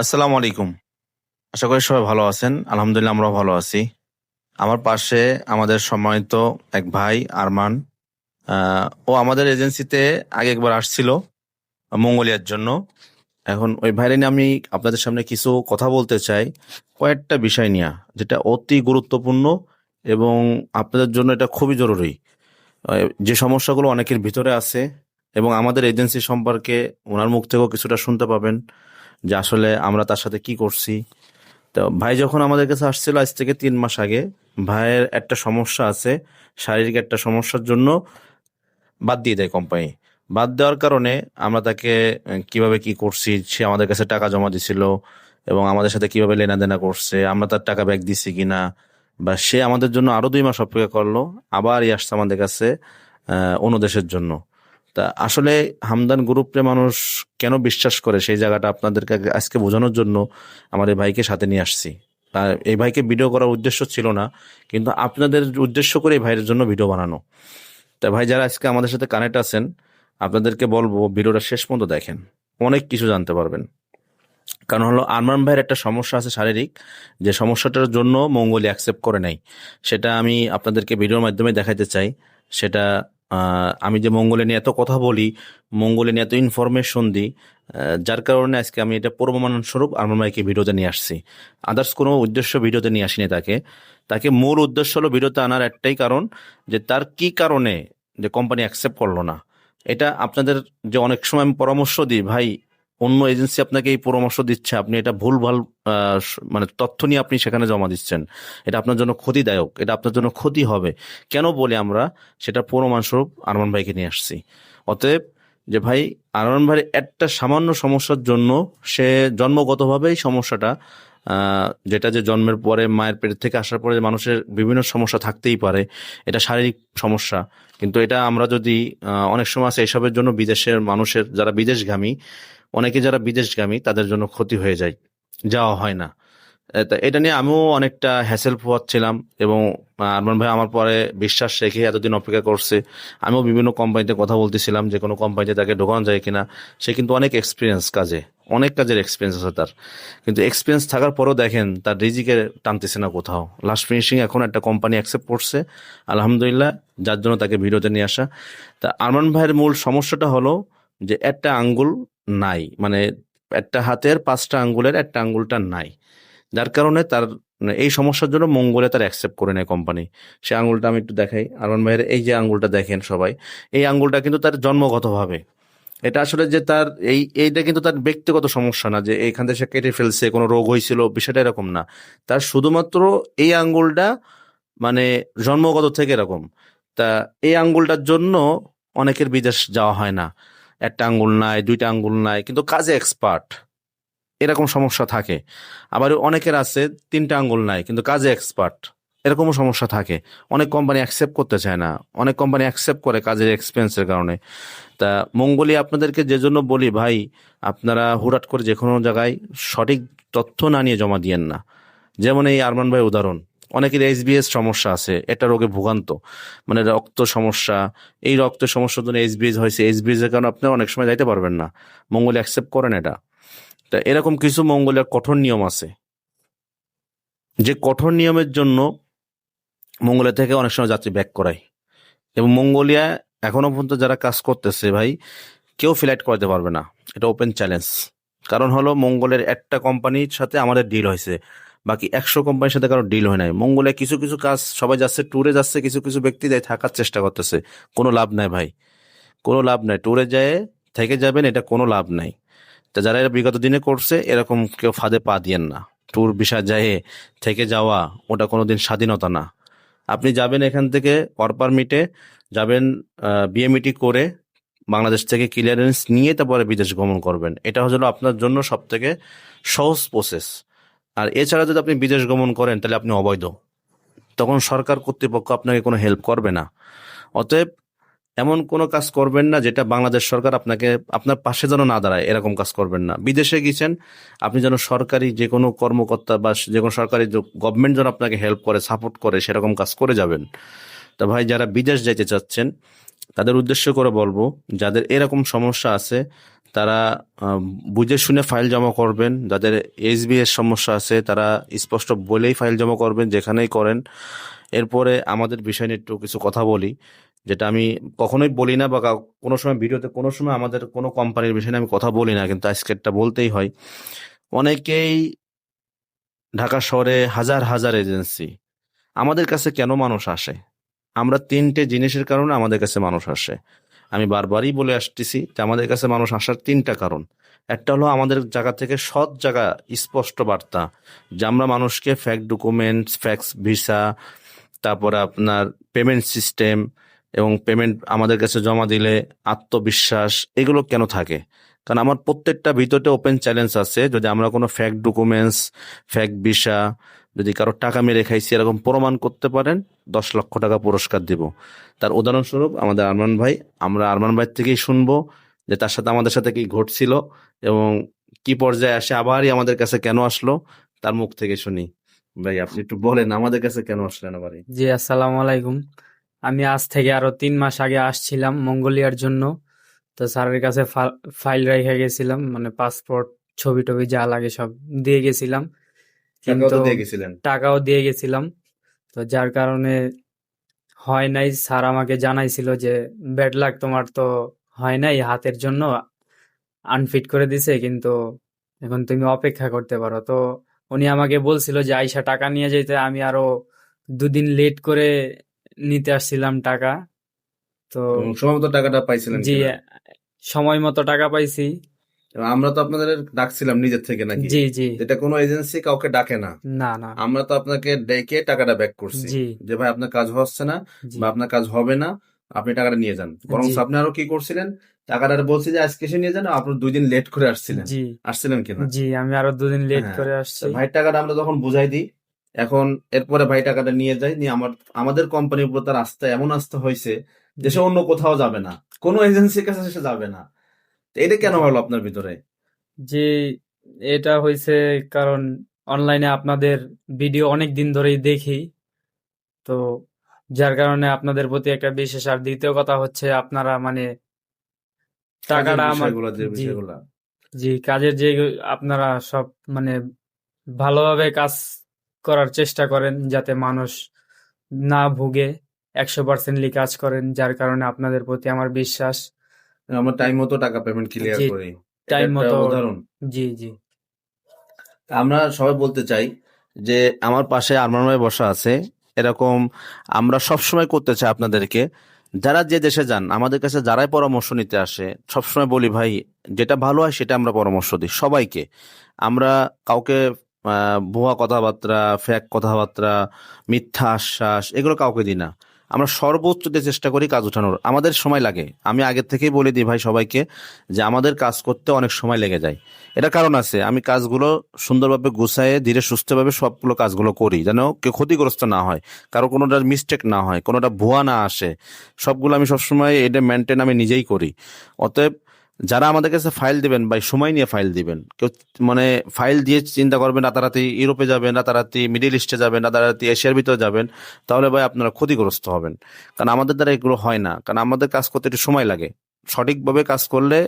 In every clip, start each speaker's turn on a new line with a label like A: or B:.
A: আসসালামু আলাইকুম। আশা করি সবাই ভালো আছেন। আলহামদুলিল্লাহ আমরাও ভালো আছি। আমার পাশে আমাদের সম্মানিত এক ভাই, আরমান। ও আমাদের এজেন্সিতে আগে একবার আসছিল মঙ্গোলিয়ার জন্য। এখন ওই ভাইরে নিয়ে আমি আপনাদের সামনে কিছু কথা বলতে চাই। কয়েকটা বিষয় নিয়ে, যেটা অতি গুরুত্বপূর্ণ এবং আপনাদের জন্য এটা খুবই জরুরি। যে সমস্যাগুলো অনেকের ভিতরে আছে এবং আমাদের এজেন্সি সম্পর্কে ওনার মুখ থেকেও কিছুটা শুনতে পাবেন। যে আসলে আমরা তার সাথে কি করছি। তো ভাই যখন আমাদের কাছে আসছিল আজ থেকে তিন মাস আগে, ভাইয়ের একটা সমস্যা আছে, শারীরিক একটা সমস্যার জন্য বাদ দিয়ে দেয় কোম্পানি বাদ দেওয়ার কারণে আমরা তাকে কীভাবে কি করছি, সে আমাদের কাছে টাকা জমা দিছিল এবং আমাদের সাথে কীভাবে লেনাদেনা করছে, আমরা তার টাকা ব্যাক দিছি কিনা, বা সে আমাদের জন্য আরও দুই মাস অপেক্ষা করল আবার আসছে আমাদের কাছে অন্য দেশের জন্য। তা আসলে হামদান গ্রুপে মানুষ কেন বিশ্বাস করে? সেই জায়গাটা আপনাদেরকে আজকে বোঝানোর জন্য আমার এই ভাইকে সাথে নিয়ে আসছি। আর এই ভাইকে ভিডিও করার উদ্দেশ্য ছিল না, কিন্তু আপনাদের উদ্দেশ্য করে এই ভাইয়ের জন্য ভিডিও বানানো। তা ভাই, যারা আজকে আমাদের সাথে কানেক্ট আছেন, আপনাদেরকে বলব ভিডিওটা শেষ পর্যন্ত দেখেন। অনেক কিছু জানতে পারবেন। কারণ হলো আরমান ভাইয়ের একটা সমস্যা আছে শারীরিক, যে সমস্যাটার জন্য মঙ্গলি অ্যাকসেপ্ট করে নাই। সেটা আমি আপনাদেরকে ভিডিওর মাধ্যমে দেখাতে চাই। সেটা আমি যে মঙ্গলে নিয়ে এত কথা বলি, মঙ্গলে নিয়ে এত ইনফরমেশন দিই যার কারণে আজকে আমি এটা প্রমাণ স্বরূপ আরমান ভাইকে ভিডিওতে নিয়ে আসছি। আদার্স কোনো উদ্দেশ্য ভিডিওতে নিয়ে আসিনি তাকে। তাকে মূল উদ্দেশ্য হলো ভিডিওতে আনার একটাই কারণ যে তার কি কারণে যে কোম্পানি অ্যাকসেপ্ট করল না। এটা আপনাদের যে অনেক সময় আমি পরামর্শ দিই, ভাই অন্য এজেন্সি আপনাকে এই পরামর্শ দিচ্ছে আপনি এটা ভুলভাল আহ, স- মানে তথ্য নিয়ে আপনি সেখানে জমা দিচ্ছেন। এটা আপনার জন্য ক্ষতিদায়ক এটা আপনার জন্য ক্ষতি হবে। কেন বলে আমরা সেটা প্রমাণস্বরূপ আরমান ভাইকে নিয়ে আসছি। অতএব যে ভাই আরমান ভাইয়ের একটা সামান্য সমস্যার জন্য সে জন্মগতভাবেই সমস্যাটা যেটা যে জন্মের পরে মায়ের পেট থেকে আসার পরে মানুষের বিভিন্ন সমস্যা থাকতেই পারে এটা শারীরিক সমস্যা। কিন্তু এটা আমরা যদি অনেক সময় আছে এসবের জন্য বিদেশের মানুষের যারা বিদেশগামী অনেকে যারা বিদেশগামী, তাদের জন্য ক্ষতি হয়ে যায়, যাওয়া হয় না। এটা নিয়ে আমিও অনেকটা হ্যাসেল পোয়াচ্ছিলাম এবং আরমান ভাই আমার পরে বিশ্বাস রেখে এতদিন অপেক্ষা করছে। আমিও বিভিন্ন কোম্পানিতে কথা বলতেছিলাম যে, কোনো কোম্পানিতে তাকে ঢোকানো যায় কিনা। সে কিন্তু অনেক এক্সপিরিয়েন্স কাজে, অনেক কাজের এক্সপিরিয়েন্স আছে তার। কিন্তু এক্সপিরিয়েন্স থাকার পরও দেখেন, তার রিজিকে টানতেছে না কোথাও। লাস্ট ফিনিশিং এখন একটা কোম্পানি অ্যাকসেপ্ট করছে। আলহামদুলিল্লাহ, যার জন্য তাকে ভিডিওতে নিয়ে আসা। তা আরমান ভাইয়ের মূল সমস্যাটা হলো যে, একটা আঙ্গুল নাই। মানে একটা হাতের পাঁচটা আঙ্গুলের একটা আঙ্গুলটা নাই। যার কারণে তার মানে এই সমস্যার জন্য মঙ্গলে তার অ্যাকসেপ্ট করে নেয় কোম্পানি সে আঙ্গুলটা আমি একটু দেখাই। আরমান ভাইয়ের এই যে আঙ্গুলটা দেখেন সবাই, এই আঙ্গুলটা কিন্তু তার জন্মগতভাবে। এটা আসলে যে তার এই, এইটা কিন্তু তার ব্যক্তিগত সমস্যা না যে এইখান থেকে সে কেটে ফেলছে, কোনো রোগ হয়েছিল, বিষয়টা এরকম না। তার শুধুমাত্র এই আঙ্গুলটা মানে জন্মগত থেকে এরকম। তা এই আঙ্গুলটার জন্য অনেকের বিদেশ যাওয়া হয় না। একটা আঙ্গুল নাই, দুইটা আঙ্গুল নাই, কিন্তু কাজে এক্সপার্ট এরকম সমস্যা থাকে। আবার অনেকের আছে, তিনটা আঙ্গুল নাই, কিন্তু কাজে এক্সপার্ট এরকমও সমস্যা থাকে। অনেক কোম্পানি অ্যাকসেপ্ট করতে চায় না। অনেক কোম্পানি অ্যাকসেপ্ট করে কাজের এক্সপেন্সের কারণে। তা মঙ্গলি আপনাদেরকে যে জন্য বলি, ভাই, আপনারা হুটহাট করে যে কোনো জায়গায় সঠিক তথ্য না নিয়ে জমা দিয়েন না। যেমন এই আরমান ভাই উদাহরণ। অনেকের এইচবিএস সমস্যা আছে, এটা রোগে ভোগান্ত। মানে রক্ত সমস্যা, এই রক্তের সমস্যার জন্য এইচবিএস হয়েছে এইচবিএস এর কারণে আপনি অনেক সময় যাইতে পারবেন না। মঙ্গলে অ্যাকসেপ্ট করেন এটা। তা এরকম কিছু মঙ্গলের কঠোর নিয়ম আছে। যে কঠোর নিয়মের জন্য মঙ্গলিয়া থেকে অনেক সময় যাত্রী ব্যাক করায়। এবং মঙ্গোলিয়া এখনও পর্যন্ত যারা কাজ করতেছে ভাই, কেউ ফ্লাইট করাতে পারবে না। এটা ওপেন চ্যালেঞ্জ কারণ হলো মঙ্গলের একটা কোম্পানির সাথে আমাদের ডিল হয়েছে। বাকি একশো কোম্পানির সাথে কারও ডিল হয় নাই। মঙ্গলে কিছু কিছু কাজ সবাই যাচ্ছে ট্যুরে যাচ্ছে, কিছু কিছু ব্যক্তি যায়, থাকার চেষ্টা করতেছে। কোনো লাভ নাই ভাই। কোনো লাভ নাই। ট্যুরে যায়, থেকে যাবেন, এটা কোনো লাভ নাই। তা যারা এরা বিগত দিনে করছে, এরকম কেউ ফাঁদে পা দিয়েন না। ট্যুর বিষয় যায়, থেকে যাওয়া, ওটা কোনো দিন স্বাধীনতা না। আপনি যাবেন এখান থেকে ওয়ার পারমিটে যাবেন বিএমইটি করে বাংলাদেশ থেকে ক্লিয়ারেন্স নিয়ে তারপরে বিদেশ গমন করবেন। এটা হলো আপনার জন্য সব থেকে সহজ প্রসেস আর এছাড়া যদি আপনি বিদেশ গমন করেন, তাহলে আপনি অবৈধ। তখন সরকার কর্তৃপক্ষ আপনাকে কোনো হেল্প করবে না। অতএব, এমন কোনো কাজ করবেন না যেটা বাংলাদেশ সরকার আপনাকে, আপনার পাশে যেন না দাঁড়ায়, এরকম কাজ করবেন না। বিদেশে গেছেন আপনি যেন সরকারি যে কোনো কর্মকর্তা বা যে কোনো সরকারি গভর্নমেন্ট যেন আপনাকে হেল্প করে সাপোর্ট করে, সেরকম কাজ করে যাবেন। তা ভাই, যারা বিদেশ যাইতে চাচ্ছেন, তাদের উদ্দেশ্য করে বলব, যাদের এরকম সমস্যা আছে তারা বুঝে শুনে ফাইল জমা করবেন। যাদের এসবি এর সমস্যা আছে, তারা স্পষ্ট বলেই ফাইল জমা করবেন, যেখানেই করেন। এরপরে আমাদের বিষয় নিয়ে একটু কিছু কথা বলি, যেটা আমি কখনোই বলি না বা কোনো সময় ভিডিওতে, কোনো সময় আমাদের কোনো কোম্পানির বিষয় আমি কথা বলি না, কিন্তু আজকেরটা বলতেই হয়। অনেকেই ঢাকা শহরে হাজার হাজার এজেন্সি, আমাদের কাছে কেন মানুষ আসে? আমরা তিনটে জিনিসের কারণে আমাদের কাছে মানুষ আসে। আমি বারবারই বলে আসতেছি যে আমাদের কাছে মানুষ আসার তিনটা কারণ। একটা হলো আমাদের জায়গা থেকে সৎ জায়গা, স্পষ্ট বার্তা যে আমরা মানুষকে ফ্যাক ডকুমেন্টস ফ্যাক্স ভিসা তারপরে আপনার পেমেন্ট সিস্টেম এবং পেমেন্ট আমাদের কাছে জমা দিলে আত্মবিশ্বাস, এগুলো কেন থাকে? কারণ আমার প্রত্যেকটা ভিতরে ওপেন চ্যালেঞ্জ আছে। যদি আমরা কোনো ফ্যাক ডকুমেন্টস ফ্যাক ভিসা যদি কারও টাকা মেরে খাইছি, এরকম প্রমাণ করতে পারেন, দশ লক্ষ টাকা পুরস্কার দিব। তার উদাহরণস্বরূপ আমাদের আরমান ভাই, আমরা আরমান ভাই থেকেই শুনব যে তার সাথে আমাদের সাথে কি ঘটছিল এবং কি পর্যায়ে আসে, আবারই আমাদের কাছে কেন আসলো, তার মুখ থেকে শুনি। ভাই, আপনি একটু বলেন, আমাদের কাছে কেন আসলেন আবারই?
B: জি, আসসালামু আলাইকুম। আমি আজ থেকে আরও তিন মাস আগে আসছিলাম মঙ্গোলিয়ার জন্য। তো স্যারের কাছে ফাইল রেখে গেছিলাম মানে পাসপোর্ট ছবি টবি যা লাগে সব দিয়ে গেছিলাম। কিন্তু টাকাও দিয়ে গেছিলাম। তো যার কারণে হয় নাই স্যার আমাকে জানাইছিল যে ব্যাড লাক তোমার তো হয় নাই হাতের জন্য আনফিট করে দিছে কিন্তু এখন তুমি অপেক্ষা করতে পারো। তো উনি আমাকে বলছিল যে আইসা টাকা নিয়ে যেতে আমি আরও দুদিন লেট করে নিতে আসছিলাম টাকা। তো
A: সময় মতো টাকাটা পাইছিলাম
B: জি সময় মতো টাকা পাইছি।
A: আমরা তো আপনাদের ডাকছিলাম নিজের থেকে নাকি?
B: জি জি।
A: যেটা কোনো এজেন্সি কাউকে ডাকে না।
B: না না।
A: আমরা তো আপনাকে ডেকে টাকাটা ব্যাক করছি। যে ভাই আপনার কাজ হচ্ছে না বা আপনার কাজ হবে না আপনি টাকাটা নিয়ে যান। বরং আপনি আরও কি করছিলেন? টাকাটা বলছি যে আজকে এসে নিয়ে যান আপনি দুই দিন লেট করে আসছিলেন।
B: জি।
A: আসছিলেন কিনা
B: জি আমি আরও দুদিন লেট
A: হ্যাঁ,
B: করে আসছি।
A: ভাই টাকাটা আমরা তখন বুঝাই দিই এখন এরপরে ভাই টাকাটা নিয়ে যায় নিয়ে আমার আমাদের কোম্পানির উপর তার আস্থা এমন আস্থা হয়েছে যে সে অন্য কোথাও যাবে না। কোনো এজেন্সির কাছে সে যাবে না। এটা কেন হলো আপনার ভিতরে?
B: যে এটা হয়েছে কারণ অনলাইনে আপনাদের ভিডিও অনেক দিন ধরেই দেখি। তো যার কারণে আপনাদের প্রতি একটা বিশেষ আর দ্বিতীয় কথা হচ্ছে আপনারা মানে টাকাটা আমার জি কাজের যে আপনারা সব মানে ভালোভাবে কাজ করার চেষ্টা করেন যাতে মানুষ না ভুগে একশো পার্সেন্টলি কাজ করেন যার কারণে আপনাদের প্রতি আমার বিশ্বাস।
A: আমরা টাইম মতো টাকা পেমেন্ট ক্লিয়ার
B: জি
A: করি। এটা
B: টাইম
A: একটা
B: মতো
A: উদাহরণ।
B: জি জি।
A: আমরা সবাই বলতে চাই যে আমার পাশে আরমান ভাই বসা আছে। এরকম আমরা সব সময় করতে চাই আপনাদেরকে। যারা যে দেশে যান আমাদের কাছে যারাই পরামর্শ নিতে আসে সবসময় বলি ভাই যেটা ভালো হয় সেটা আমরা পরামর্শ দিই। সবাইকে। আমরা কাউকে আহ, ভুয়া কথাবার্তা ফ্যাক কথাবার্তা মিথ্যা আশ্বাস এগুলো কাউকে দিই না। আমরা সর্বোচ্চ দিয়ে চেষ্টা করি কাজ ওঠানোর আমাদের সময় লাগে। আমি আগে থেকেই বলে দিই ভাই সবাইকে যে আমাদের কাজ করতে অনেক সময় লেগে যায়। এটা কারণ আছে, আমি কাজগুলো সুন্দরভাবে গুছায়ে, ধীরে সুস্থভাবে সবগুলো কাজগুলো করি যেন কেউ ক্ষতিগ্রস্ত না হয়, কারও কোনোটা মিস্টেক না হয়, কোনোটা ভুয়া না আসে। সবগুলো আমি সবসময় এটা মেনটেন আমি নিজেই করি। অতএব যারা আমাদের কাছে ফাইল দিবেন ভাই সময় নিয়ে ফাইল দিবেন, কেউ মানে ফাইল দিয়ে চিন্তা করবেন, রাতারাতি ইউরোপে যাবেন, রাতারাতি মিডিল ইস্টে যাবেন, রাতারাতি এশিয়ার ভিতরে যাবেন, তাহলে ভাই আপনারা ক্ষতিগ্রস্ত হবেন। কারণ আমাদের দ্বারা এগুলো হয় না। কারণ আমাদের কাজ করতে একটু সময় লাগে। সঠিকভাবে কাজ করলে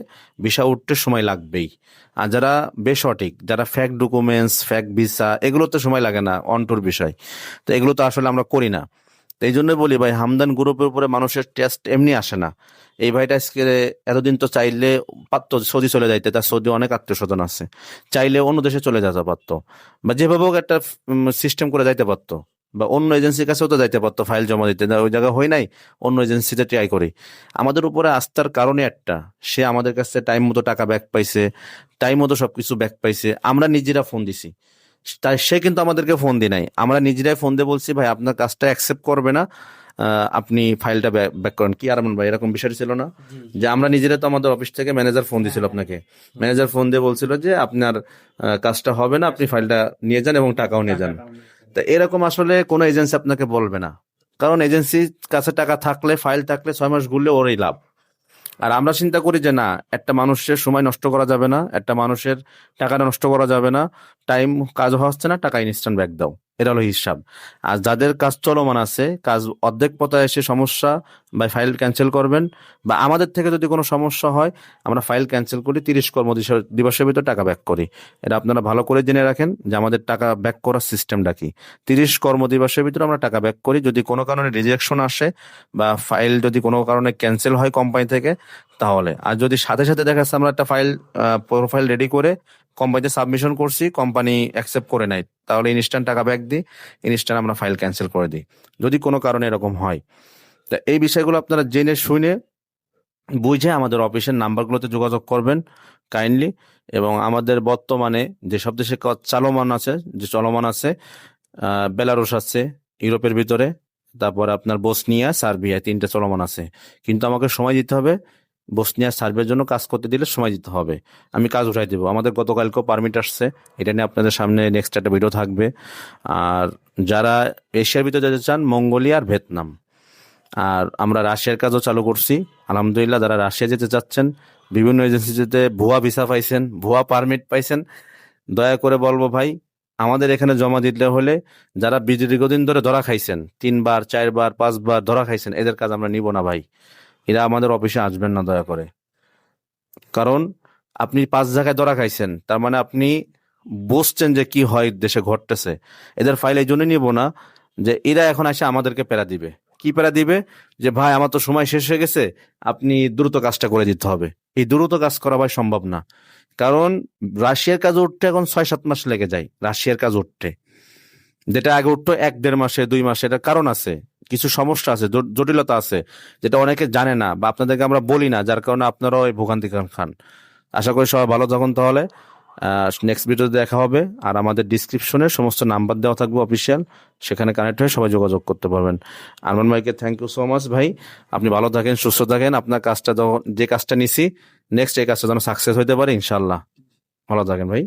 A: ভিসা উঠতে সময় লাগবেই। আর যারা বেসঠিক, যারা ফ্যাক ডকুমেন্টস ফ্যাক ভিসা এগুলোতে সময় লাগে না, অন্টুর বিষয়। তো এগুলো তো আসলে আমরা করি না। তো এই জন্য বলি ভাই, হামদান গ্রুপের উপরে মানুষের টেস্ট এমনি আসে না। এই ভাইটা আজকে এতদিন তো চাইলে পারতো সৌদি চলে যাইতে, তার সৌদি অনেক আত্মীয় স্বজন আছে। চাইলে অন্য দেশে চলে যেতে পারতো। বা যেভাবে হোক একটা সিস্টেম করে যাইতে পারতো। বা অন্য এজেন্সির কাছেও তো যাইতে পারতো ফাইল জমা দিতে। ওই জায়গা হয় নাই, অন্য এজেন্সিতে ট্রাই করি। আমাদের উপরে আস্থার কারণে একটা। সে আমাদের কাছে টাইম মতো টাকা ব্যাক পাইছে টাইম মতো সবকিছু ব্যাক পাইছে। আমরা নিজেরা ফোন দিছি। তাই সে কিন্তু আমাদেরকে ফোন দি নাই। আমরা নিজেরাই ফোন দিয়ে বলছি ভাই আপনার কাজটা অ্যাকসেপ্ট করবে না। আপনি ফাইলটা ব্যাক করেন। কি আরমান ভাই এরকম বিষয় ছিল না? যে আমরা নিজেরা তো আমাদের অফিস থেকে ম্যানেজার ফোন দিয়েছিল আপনাকে। ম্যানেজার ফোন দিয়ে বলছিল যে আপনার কাজটা হবে না আপনি ফাইলটা নিয়ে যান এবং টাকাও নিয়ে যান। তা এরকম আসলে কোনো এজেন্সি আপনাকে বলবে না। কারণ এজেন্সির কাছে টাকা থাকলে ফাইল থাকলে ছয় মাস ঘুরলে ওরই লাভ। আর আমরা চিন্তা করি যে না, একটা মানুষের সময় নষ্ট করা যাবে না, একটা মানুষের টাকাটা নষ্ট করা যাবে না টাইম কাজ হচ্ছে না, টাকা ইনস্ট্যান্ট ব্যাক দাও। এটা হলো হিসাব। আর যাদের কাজ চলমান আছে, কাজ অর্ধেক পথে এসে সমস্যা বা ফাইল ক্যান্সেল করবেন বা আমাদের থেকে যদি কোনো সমস্যা হয়, আমরা ফাইল ক্যান্সেল করি, তিরিশ কর্ম দিবস- দিবসের ভিতরে টাকা ব্যাক করি। এটা আপনারা ভালো করে জেনে রাখেন যে আমাদের টাকা ব্যাক করার সিস্টেমটা কি। তিরিশ কর্ম দিবসের ভিতরে আমরা টাকা ব্যাক করি। যদি কোনো কারণে রিজেকশন আসে বা ফাইল যদি কোনো কারণে ক্যান্সেল হয় কোম্পানি থেকে, তাহলে। আর যদি সাথে সাথে দেখা যাচ্ছে আমরা একটা ফাইল প্রোফাইল রেডি করে কোম্পানিতে সাবমিশন করছি কোম্পানি অ্যাকসেপ্ট করে নেয়। তাহলে ইনস্ট্যান্ট টাকা ব্যাক দিই ইনস্ট্যান্ট আমরা ফাইল ক্যান্সেল করে দিই। যদি কোনো কারণে এরকম হয়। তা এই বিষয়গুলো আপনারা জেনে শুনে বুঝে আমাদের অফিসের নাম্বারগুলোতে যোগাযোগ করবেন কাইন্ডলি এবং আমাদের বর্তমানে যেসব দেশে চালমান আছে যে চলমান আছে আহ, বেলারুশ আছে ইউরোপের ভিতরে তারপর আপনার বসনিয়া সার্বিয়া তিনটে চলমান আছে। কিন্তু আমাকে সময় দিতে হবে। বসনিয়া সার্ভের জন্য কাজ করতে দিলে সময় দিতে হবে। আমি কাজ উঠাই দেবো। আমাদের গতকালকেও পারমিট আসছে। এটা নিয়ে আপনাদের সামনে নেক্সট একটা ভিডিও থাকবে। আর যারা এশিয়ার ভিতরে যেতে চান, মঙ্গোলিয়া আর ভিয়েতনাম। আর আমরা রাশিয়ার কাজও চালু করছি। আলহামদুলিল্লাহ যারা রাশিয়া যেতে চাচ্ছেন, বিভিন্ন এজেন্সিতে ভুয়া ভিসা পাইছেন, ভুয়া পারমিট পাইছেন, দয়া করে বলব ভাই, আমাদের এখানে জমা দিতে হলে যারা দীর্ঘদিন ধরে ধরা খাইছেন, তিনবার, চারবার, পাঁচবার ধরা খাইছেন, এদের কাজ আমরা নিব না ভাই। এরা আমাদের অফিসে আসবেন না, দয়া করে। কারণ আপনি পাঁচ জায়গায় ধরা খাইছেন, তার মানে আপনি বসছেন যে কি হয় দেশে ঘটতেছে। এদের ফাইল এই জন্য নিব না যে এরা এখন এসে আমাদেরকে প্যারা দিবে। কি প্যারা দিবে? যে, ভাই, আমার তো সময় শেষ হয়ে গেছে, আপনি দ্রুত কাজটা করে দিতে হবে। এই দ্রুত কাজ করা ভাই সম্ভব না। কারণ রাশিয়ার কাজ উঠতে এখন ছয় সাত মাস লেগে যায়, রাশিয়ার কাজ উঠতে। যেটা আগে উঠতো এক দেড় মাসে, দুই মাসে, এটার কারণ আছে। কিছু সমস্যা আছে জটিলতা আছে, যেটা অনেকে জানে না বা আপনাদেরকে আমরা বলি না, যার কারণে আপনারাও এই ভোগান্তি খান আশা করি সবাই ভালো থাকুন তাহলে। নেক্সট ভিডিওতে দেখা হবে, আর আমাদের ডিসক্রিপশনে সমস্ত নাম্বার দেওয়া থাকবে অফিসিয়াল সেখানে কানেক্ট হয়ে সবাই যোগাযোগ করতে পারবেন। আরমান ভাইকে থ্যাংক ইউ সো মাচ ভাই, আপনি ভালো থাকেন, সুস্থ থাকেন, আপনার কাজটা যখন যে কাজটা নিছি নেক্সট এই কাজটা যেন সাকসেস হইতে পারে ইনশাল্লাহ ভালো থাকেন ভাই।